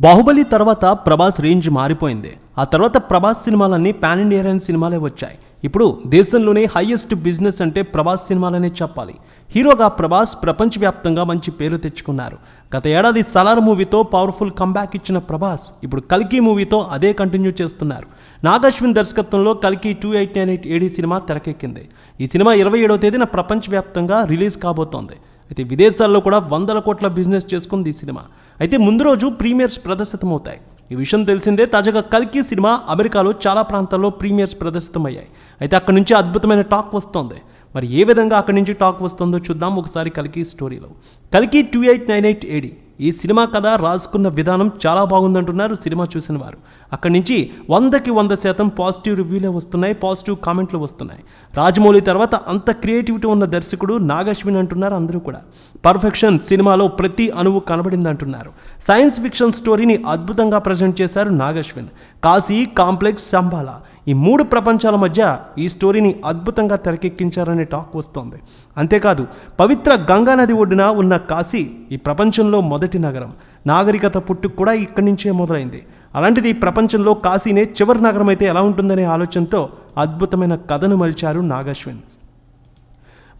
బాహుబలి తర్వాత ప్రభాస్ రేంజ్ మారిపోయింది. ఆ తర్వాత ప్రభాస్ సినిమాలన్నీ పాన్ ఇండియన్ సినిమాలే వచ్చాయి. ఇప్పుడు దేశంలోనే హైయెస్ట్ బిజినెస్ అంటే ప్రభాస్ సినిమాలనే చెప్పాలి. హీరోగా ప్రభాస్ ప్రపంచవ్యాప్తంగా మంచి పేరు తెచ్చుకున్నారు. గత ఏడాది సలార్ మూవీతో పవర్ఫుల్ కంబ్యాక్ ఇచ్చిన ప్రభాస్ ఇప్పుడు కల్కి మూవీతో అదే కంటిన్యూ చేస్తున్నారు. నాగశ్విన్ దర్శకత్వంలో కల్కి two eight nine eight AD cinema తెరకెక్కింది. ఈ సినిమా ఇరవై ఏడవ తేదీన ప్రపంచవ్యాప్తంగా రిలీజ్ కాబోతోంది. అయితే విదేశాల్లో కూడా వందల కోట్ల బిజినెస్ చేసుకుంది ఈ సినిమా. అయితే ముందు రోజు ప్రీమియర్స్ ప్రదర్శితమవుతాయి. ఈ విషయం తెలిసిందే తాజాగా కల్కి సినిమా అమెరికాలో చాలా ప్రాంతాల్లో ప్రీమియర్స్ ప్రదర్శితమయ్యాయి. అయితే అక్కడి నుంచి అద్భుతమైన టాక్ వస్తోంది. మరి ఏ విధంగా అక్కడి నుంచి టాక్ వస్తుందో చూద్దాం ఒకసారి కల్కి స్టోరీలో. కల్కి two eight nine eight AD. ఈ సినిమా కథ రాసుకున్న విధానం చాలా బాగుందంటున్నారు సినిమా చూసిన వారు. అక్కడి నుంచి వందకి వంద శాతం పాజిటివ్ రివ్యూలే వస్తున్నాయి పాజిటివ్ కామెంట్లు వస్తున్నాయి. రాజమౌళి తర్వాత అంత క్రియేటివిటీ ఉన్న దర్శకుడు నాగశ్విన్ అంటున్నారు అందరూ కూడా. పర్ఫెక్షన్ సినిమాలో ప్రతి అణువు కనబడింది అంటున్నారు సైన్స్ ఫిక్షన్ స్టోరీని అద్భుతంగా ప్రజెంట్ చేశారు నాగశ్విన్. కాశీ కాంప్లెక్స్ శంబాలా ఈ మూడు ప్రపంచాల మధ్య ఈ స్టోరీని అద్భుతంగా తెరకెక్కించారనే టాక్ వస్తోంది. అంతేకాదు పవిత్ర గంగా నది ఒడ్డున ఉన్న కాశీ ఈ ప్రపంచంలో మొదటి నగరం. నాగరికత పుట్టుకు కూడా ఇక్కడి నుంచే మొదలైంది. అలాంటిది ఈ ప్రపంచంలో కాశీనే చివరి నగరం అయితే ఎలా ఉంటుందనే ఆలోచనతో అద్భుతమైన కథను మలిచారు నాగశ్విన్.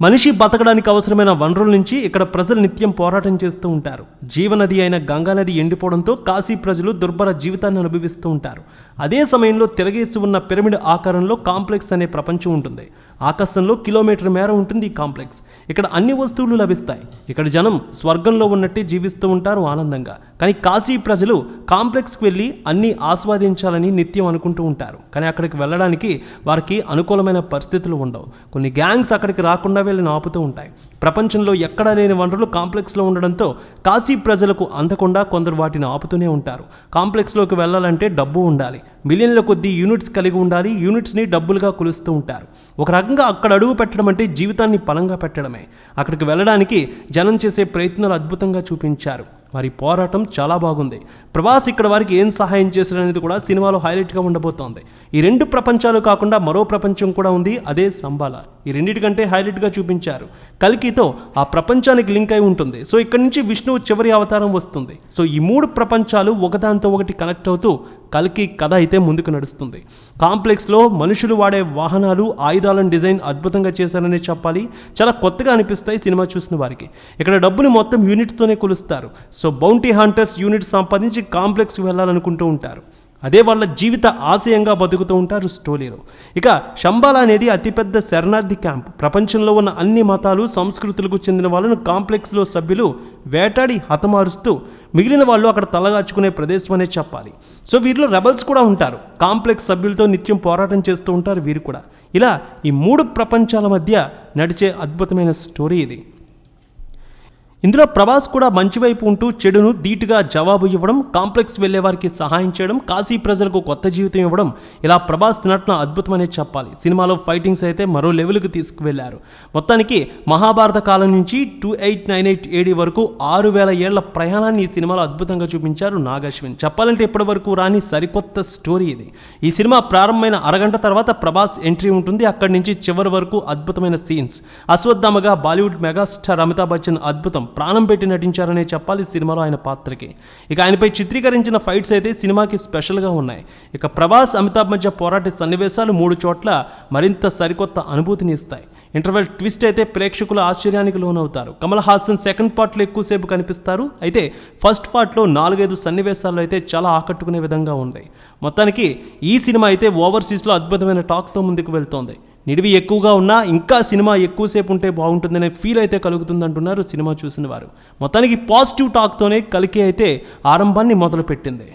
మనిషి బతకడానికి అవసరమైన వనరుల నుంచి ఇక్కడ ప్రజలు నిత్యం పోరాటం చేస్తూ ఉంటారు. జీవనది అయిన గంగానది ఎండిపోవడంతో కాశీ ప్రజలు దుర్భర జీవితాన్ని అనుభవిస్తూ ఉంటారు. అదే సమయంలో తిరగేసి ఉన్న పిరమిడ్ ఆకారంలో కాంప్లెక్స్ అనే ప్రపంచం ఉంటుంది. ఆకాశంలో కిలోమీటర్ మేర ఉంటుంది ఈ కాంప్లెక్స్. ఇక్కడ అన్ని వస్తువులు లభిస్తాయి. ఇక్కడ జనం స్వర్గంలో ఉన్నట్టే జీవిస్తూ ఉంటారు ఆనందంగా. కానీ కాశీ ప్రజలు కాంప్లెక్స్కి వెళ్ళి అన్నీ ఆస్వాదించాలని నిత్యం అనుకుంటూ ఉంటారు. కానీ అక్కడికి వెళ్ళడానికి వారికి అనుకూలమైన పరిస్థితులు ఉండవు. కొన్ని గ్యాంగ్స్ అక్కడికి రాకుండా వెళ్ళి ఆపుతూ ఉంటాయి. ప్రపంచంలో ఎక్కడా లేని వనరులు కాంప్లెక్స్లో ఉండడంతో కాశీ ప్రజలకు అందకుండా కొందరు వాటిని ఆపుతూనే ఉంటారు. కాంప్లెక్స్లోకి వెళ్ళాలంటే డబ్బు ఉండాలి. మిలియన్ల కొద్దీ యూనిట్స్ కలిగి ఉండాలి. యూనిట్స్ని డబ్బులుగా కొలుస్తూ ఉంటారు. ఒక రకంగా అక్కడ అడుగు పెట్టడం అంటే జీవితాన్ని పలంగా పెట్టడమే. అక్కడికి వెళ్ళడానికి జనం చేసే ప్రయత్నాలు అద్భుతంగా చూపించారు. వారి పోరాటం చాలా బాగుంది. ప్రభాస్ ఇక్కడ వారికి ఏం సహాయం చేశారనేది కూడా సినిమాలో హైలైట్గా ఉండబోతోంది. ఈ రెండు ప్రపంచాలు కాకుండా మరో ప్రపంచం కూడా ఉంది. అదే సంబాల. ఈ రెండింటికంటే హైలైట్గా చూపించారు. కల్కితో ఆ ప్రపంచానికి లింక్ అయి ఉంటుంది. సో ఇక్కడ నుంచి విష్ణువు చివరి అవతారం వస్తుంది. సో ఈ మూడు ప్రపంచాలు ఒకదాంతో ఒకటి కనెక్ట్ అవుతూ కల్కి కథ అయితే ముందుకు నడుస్తుంది. కాంప్లెక్స్లో మనుషులు వాడే వాహనాలు ఆయుధాలను డిజైన్ అద్భుతంగా చేశారనే చెప్పాలి. చాలా కొత్తగా అనిపిస్తాయి సినిమా చూసిన వారికి. ఇక్కడ డబ్బుని మొత్తం యూనిట్తోనే కొలుస్తారు. సో బౌంటీ హంటర్స్ యూనిట్ సంపాదించి కాంప్లెక్స్ వెళ్ళాలనుకుంటూ ఉంటారు. అదే వాళ్ళ జీవిత ఆశయంగా బతుకుతూ ఉంటారు స్టోలీలో ఇక శంబాలా అనేది అతిపెద్ద శరణార్థి క్యాంప్. ప్రపంచంలో ఉన్న అన్ని మతాలు సంస్కృతులకు చెందిన వాళ్ళను కాంప్లెక్స్లో సభ్యులు వేటాడి హతమారుస్తూ మిగిలిన వాళ్ళు అక్కడ తలగాచుకునే ప్రదేశం అనే చెప్పాలి. సో వీరిలో రెబల్స్ కూడా ఉంటారు. కాంప్లెక్స్ సభ్యులతో నిత్యం పోరాటం చేస్తూ ఉంటారు వీరు కూడా. ఇలా ఈ మూడు ప్రపంచాల మధ్య నడిచే అద్భుతమైన స్టోరీ ఇది. ఇందులో ప్రభాస్ కూడా మంచి వైపు ఉంటూ చెడును ధీటుగా జవాబు ఇవ్వడం కాంప్లెక్స్ వెళ్ళే వారికి సహాయం చేయడం కాశీ ప్రజలకు కొత్త జీవితం ఇవ్వడం ఇలా ప్రభాస్ నటన అద్భుతమనే చెప్పాలి. సినిమాలో ఫైటింగ్స్ అయితే మరో లెవెల్కి తీసుకువెళ్ళారు. మొత్తానికి మహాభారత కాలం నుంచి two eight nine eight AD వరకు ఆరు వేల ఏళ్ళ ప్రయాణాన్ని ఈ సినిమాలో అద్భుతంగా చూపించారు నాగశ్విన్. చెప్పాలంటే ఇప్పటి వరకు రాని సరికొత్త స్టోరీ ఇది. ఈ సినిమా ప్రారంభమైన అరగంట తర్వాత ప్రభాస్ ఎంట్రీ ఉంటుంది. అక్కడి నుంచి చివరి వరకు అద్భుతమైన సీన్స్. అశ్వత్థామగా బాలీవుడ్ మెగాస్టార్ అమితాబ్ బచ్చన్ అద్భుతం. ప్రాణం పెట్టి నటించారనే చెప్పాలి సినిమాలో ఆయన పాత్రకి. ఇక ఆయనపై చిత్రీకరించిన ఫైట్స్ అయితే సినిమాకి స్పెషల్గా ఉన్నాయి. ఇక ప్రభాస్ అమితాబ్ మధ్య పోరాట సన్నివేశాలు మూడు చోట్ల మరింత సరికొత్త అనుభూతిని ఇస్తాయి. ఇంటర్వెల్ ట్విస్ట్ అయితే ప్రేక్షకుల ఆశ్చర్యానికి లోనవుతారు. కమల్ హాసన్ సెకండ్ పార్ట్లో ఎక్కువసేపు కనిపిస్తారు. అయితే ఫస్ట్ పార్ట్లో నాలుగైదు సన్నివేశాలు అయితే చాలా ఆకట్టుకునే విధంగా ఉంది. మొత్తానికి ఈ సినిమా అయితే ఓవర్సీస్లో అద్భుతమైన టాక్తో ముందుకు వెళ్తోంది. నిడివి ఎక్కువగా ఉన్నా ఇంకా సినిమా ఎక్కువసేపు ఉంటే బాగుంటుందనే ఫీల్ అయితే కలుగుతుందంటున్నారు సినిమా చూసిన వారు. మొత్తానికి పాజిటివ్ టాక్తోనే కలికి అయితే ఆరంభాన్ని మొదలుపెట్టింది.